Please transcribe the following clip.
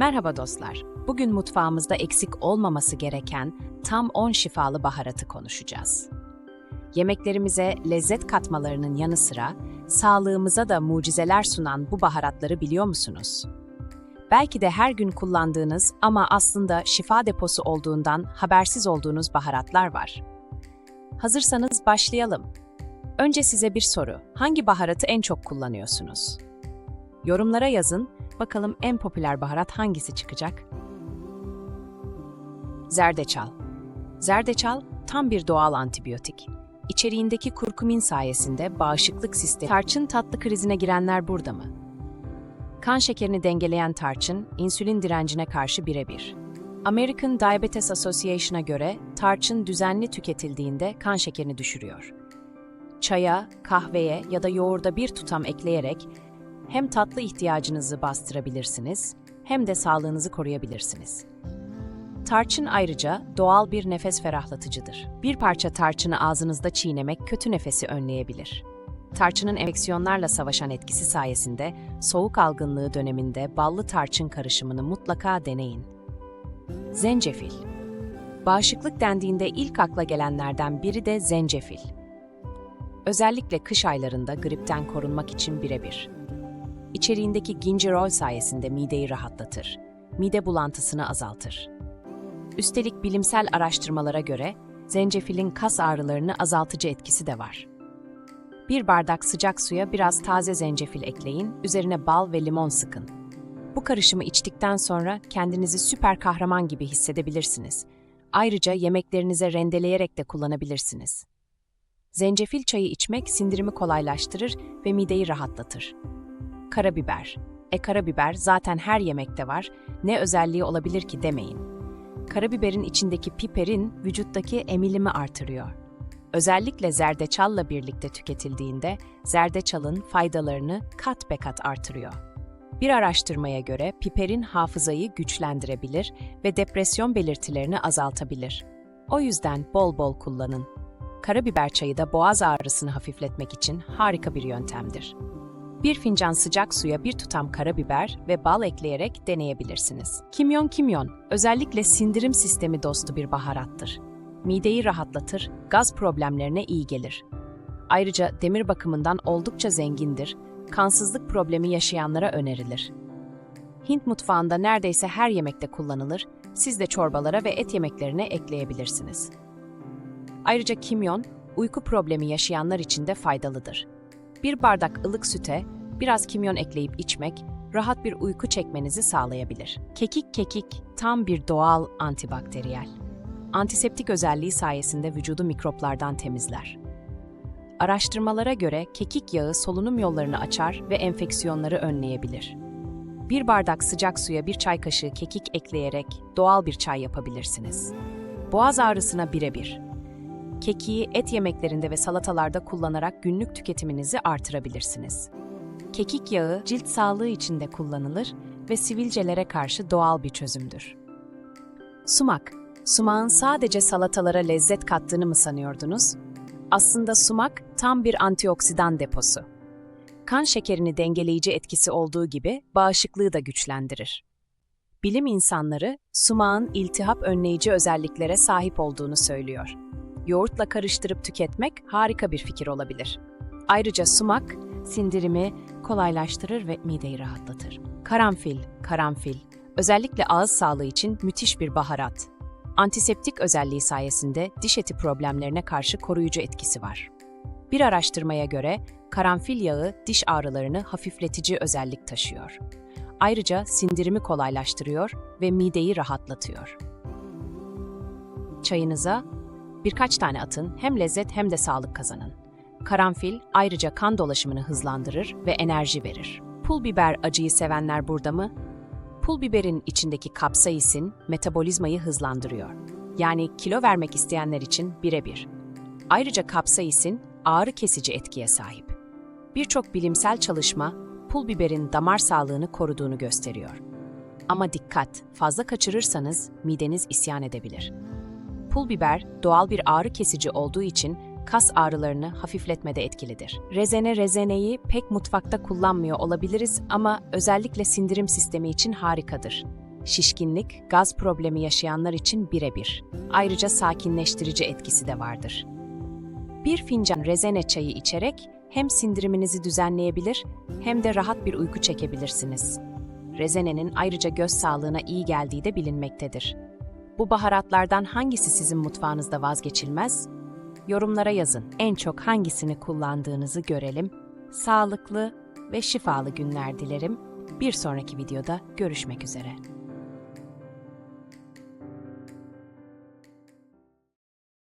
Merhaba dostlar. Bugün mutfağımızda eksik olmaması gereken tam 10 şifalı baharatı konuşacağız. Yemeklerimize lezzet katmalarının yanı sıra sağlığımıza da mucizeler sunan bu baharatları biliyor musunuz? Belki de her gün kullandığınız ama aslında şifa deposu olduğundan habersiz olduğunuz baharatlar var. Hazırsanız başlayalım. Önce size bir soru. Hangi baharatı en çok kullanıyorsunuz? Yorumlara yazın, bakalım en popüler baharat hangisi çıkacak? Zerdeçal. Zerdeçal tam bir doğal antibiyotik. İçeriğindeki kurkumin sayesinde bağışıklık sistemi... Tarçın tatlı krizine girenler burada mı? Kan şekerini dengeleyen tarçın, insülin direncine karşı birebir. American Diabetes Association'a göre tarçın düzenli tüketildiğinde kan şekerini düşürüyor. Çaya, kahveye ya da yoğurda bir tutam ekleyerek hem tatlı ihtiyacınızı bastırabilirsiniz hem de sağlığınızı koruyabilirsiniz. Tarçın ayrıca doğal bir nefes ferahlatıcıdır. Bir parça tarçını ağzınızda çiğnemek kötü nefesi önleyebilir. Tarçının enfeksiyonlarla savaşan etkisi sayesinde soğuk algınlığı döneminde ballı tarçın karışımını mutlaka deneyin. Zencefil Bağışıklık dendiğinde ilk akla gelenlerden biri de zencefil. Özellikle kış aylarında gripten korunmak için birebir. İçeriğindeki gingerol sayesinde mideyi rahatlatır, mide bulantısını azaltır. Üstelik bilimsel araştırmalara göre zencefilin kas ağrılarını azaltıcı etkisi de var. Bir bardak sıcak suya biraz taze zencefil ekleyin, üzerine bal ve limon sıkın. Bu karışımı içtikten sonra kendinizi süper kahraman gibi hissedebilirsiniz. Ayrıca yemeklerinize rendeleyerek de kullanabilirsiniz. Zencefil çayı içmek sindirimi kolaylaştırır ve mideyi rahatlatır. Karabiber. E karabiber zaten her yemekte var, ne özelliği olabilir ki demeyin. Karabiberin içindeki piperin vücuttaki emilimi artırıyor. Özellikle zerdeçalla birlikte tüketildiğinde zerdeçalın faydalarını kat be kat artırıyor. Bir araştırmaya göre piperin hafızayı güçlendirebilir ve depresyon belirtilerini azaltabilir. O yüzden bol bol kullanın. Karabiber çayı da boğaz ağrısını hafifletmek için harika bir yöntemdir. Bir fincan sıcak suya bir tutam karabiber ve bal ekleyerek deneyebilirsiniz. Kimyon kimyon, özellikle sindirim sistemi dostu bir baharattır. Mideyi rahatlatır, gaz problemlerine iyi gelir. Ayrıca demir bakımından oldukça zengindir, kansızlık problemi yaşayanlara önerilir. Hint mutfağında neredeyse her yemekte kullanılır, siz de çorbalara ve et yemeklerine ekleyebilirsiniz. Ayrıca kimyon, uyku problemi yaşayanlar için de faydalıdır. Bir bardak ılık süte biraz kimyon ekleyip içmek rahat bir uyku çekmenizi sağlayabilir. Kekik kekik tam bir doğal antibakteriyel. Antiseptik özelliği sayesinde vücudu mikroplardan temizler. Araştırmalara göre kekik yağı solunum yollarını açar ve enfeksiyonları önleyebilir. Bir bardak sıcak suya bir çay kaşığı kekik ekleyerek doğal bir çay yapabilirsiniz. Boğaz ağrısına birebir. Kekiği et yemeklerinde ve salatalarda kullanarak günlük tüketiminizi artırabilirsiniz. Kekik yağı cilt sağlığı için de kullanılır ve sivilcelere karşı doğal bir çözümdür. Sumak. Sumağın sadece salatalara lezzet kattığını mı sanıyordunuz? Aslında sumak tam bir antioksidan deposu. Kan şekerini dengeleyici etkisi olduğu gibi bağışıklığı da güçlendirir. Bilim insanları sumağın iltihap önleyici özelliklere sahip olduğunu söylüyor yoğurtla karıştırıp tüketmek harika bir fikir olabilir. Ayrıca sumak, sindirimi kolaylaştırır ve mideyi rahatlatır. Karanfil, karanfil, özellikle ağız sağlığı için müthiş bir baharat. Antiseptik özelliği sayesinde diş eti problemlerine karşı koruyucu etkisi var. Bir araştırmaya göre karanfil yağı diş ağrılarını hafifletici özellik taşıyor. Ayrıca sindirimi kolaylaştırıyor ve mideyi rahatlatıyor. Çayınıza Birkaç tane atın hem lezzet hem de sağlık kazanın. Karanfil ayrıca kan dolaşımını hızlandırır ve enerji verir. Pul biber acıyı sevenler burada mı? Pul biberin içindeki kapsaisin metabolizmayı hızlandırıyor. Yani kilo vermek isteyenler için birebir. Ayrıca kapsaisin ağrı kesici etkiye sahip. Birçok bilimsel çalışma pul biberin damar sağlığını koruduğunu gösteriyor. Ama dikkat, fazla kaçırırsanız mideniz isyan edebilir. Pul biber doğal bir ağrı kesici olduğu için kas ağrılarını hafifletmede etkilidir. Rezene rezeneyi pek mutfakta kullanmıyor olabiliriz ama özellikle sindirim sistemi için harikadır. şişkinlik, gaz problemi yaşayanlar için birebir. Ayrıca sakinleştirici etkisi de vardır. Bir fincan rezene çayı içerek hem sindiriminizi düzenleyebilir hem de rahat bir uyku çekebilirsiniz. Rezenenin ayrıca göz sağlığına iyi geldiği de bilinmektedir. Bu baharatlardan hangisi sizin mutfağınızda vazgeçilmez? Yorumlara yazın. En çok hangisini kullandığınızı görelim. Sağlıklı ve şifalı günler dilerim. Bir sonraki videoda görüşmek üzere.